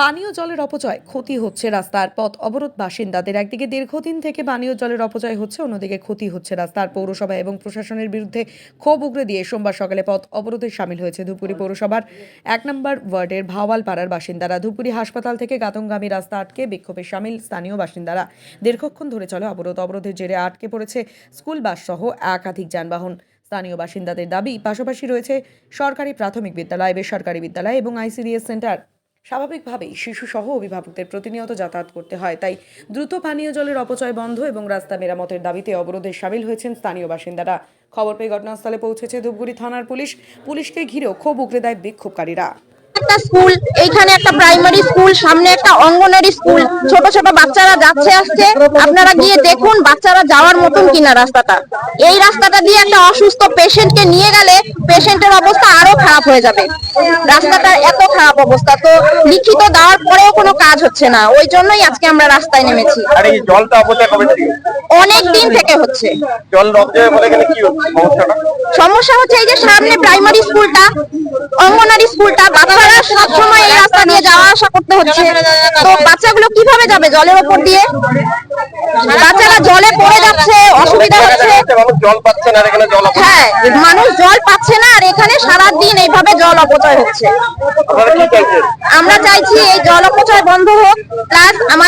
পানীয় জলের অপচয় ক্ষতি হচ্ছে রাস্তার পথ অবরোধ বাসিন্দাদের। একদিকে দীর্ঘদিন থেকে পানীয় জলের অপচয় হচ্ছে, অন্যদিকে ক্ষতি হচ্ছে রাস্তার পৌরসভা এবং প্রশাসনের বিরুদ্ধে ক্ষোভ উগরে দিয়ে সোমবার সকালে পথ অবরোধে সামিল হয়েছে ধুপগুড়ি পৌরসভার এক নম্বর ওয়ার্ডের ভাওয়াল পাড়ার বাসিন্দারা। ধুপগুড়ি হাসপাতাল থেকে গাতংগামী রাস্তা আটকে বিক্ষোভে সামিল স্থানীয় বাসিন্দারা। দীর্ঘক্ষণ ধরে চলে অবরোধ, অবরোধের জেরে আটকে পড়েছে স্কুল, বাস সহ একাধিক যানবাহন। স্থানীয় বাসিন্দাদের দাবি, পাশাপাশি রয়েছে সরকারি প্রাথমিক বিদ্যালয়, বেসরকারি বিদ্যালয় এবং আইসিডিএস সেন্টার। স্বাভাবিকভাবেই শিশুসহ অভিভাবকদের প্রতিনিয়ত যাতায়াত করতে হয়। তাই দ্রুত পানীয় জলের অপচয় বন্ধ এবং রাস্তা মেরামতের দাবিতে অবরোধে সামিল হয়েছেন স্থানীয় বাসিন্দারা। খবর পেয়ে ঘটনাস্থলে পৌঁছেছে ধূপগুড়ি থানার পুলিশ। পুলিশকে ঘিরেও ক্ষোভ উগড়ে দেয় বিক্ষোভকারীরা। একটা স্কুল এইখানে একটা প্রাইমারি স্কুল সামনে একটা অঙ্গনারী স্কুল। ছোট ছোট বাচ্চারা যাচ্ছে আসছে। আপনারা গিয়ে দেখুন বাচ্চারা যাওয়ার মতন কিনা রাস্তাটা। এই রাস্তাটা দিয়ে একটা অসুস্থ পেশেন্টকে নিয়ে গেলে পেশেন্টের অবস্থা আরও খারাপ হয়ে যাবে। রাস্তাটার এত খারাপ অবস্থা। তো লিখিত দেওয়ার পরেও কোনো কাজ হচ্ছে না। ওই জন্যই আজকে আমরা রাস্তায় নেমেছি। অনেক দিন থেকে হচ্ছে। সমস্যা হচ্ছে এই যে সামনে প্রাইমারি স্কুলটা। অঙ্গনারী স্কুলটা বাচ্চারা সবসময় এই রাস্তা দিয়ে যাওয়া আসা করতে হচ্ছে। তো বাচ্চাগুলো কীভাবে যাবে জলের উপর দিয়ে? বাচ্চারা জলে পড়ে যাচ্ছে অসুবিধা হচ্ছে। হ্যাঁ মানুষ জল পাচ্ছে না আর এখানে সারা দিন এইভাবে জল অপচয় হচ্ছে। আমরা চাইছি এই জল অপচয় বন্ধ হোক প্লাস আমাদের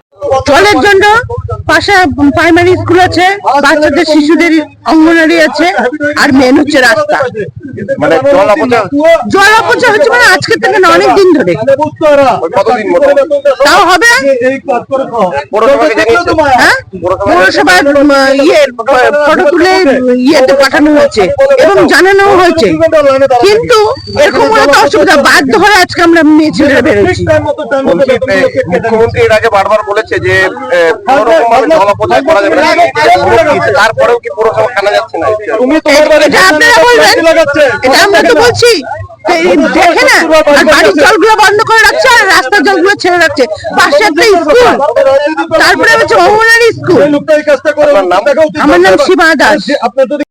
জলের জন্য পাশে প্রাইমারি স্কুল আছে বাচ্চাদের শিশুদের অঙ্গনারী আছে আর মেন হচ্ছে রাস্তা। মানে জল অপচয় জল অপচয় হচ্ছে মানে আজকে থেকে না অনেক দিন ধরে। কতদিন মতো? তাও হবে? হ্যাঁ? পৌরসভার উম, ইয়ে ফটো তুলে ইয়েতে পাঠানো হয়েছে এবং জানানো হয়েছে। কিন্তু এরকম তো অসুবিধা বাধ্য হয়ে আজকে আমরা মেয়ে ছেলেরা বেরোচ্ছি। মুখ্যমন্ত্রী এর আগে বারবার বলেছে যে জল অপচয় করা যাবে না। তারপরেও কি পৌরসভা কেনা যাচ্ছে না? তুমি এটা আপনারা বলবেন? এটা আমরা তো বলছি। দেখে না আর বাড়ির জলগুলো বন্ধ করে রাখছে আর রাস্তার জলগুলো ছেড়ে রাখছে। পাশে একটা স্কুল তারপরে হচ্ছে অঙ্গনারী স্কুল। আমার নাম শিবা দাস।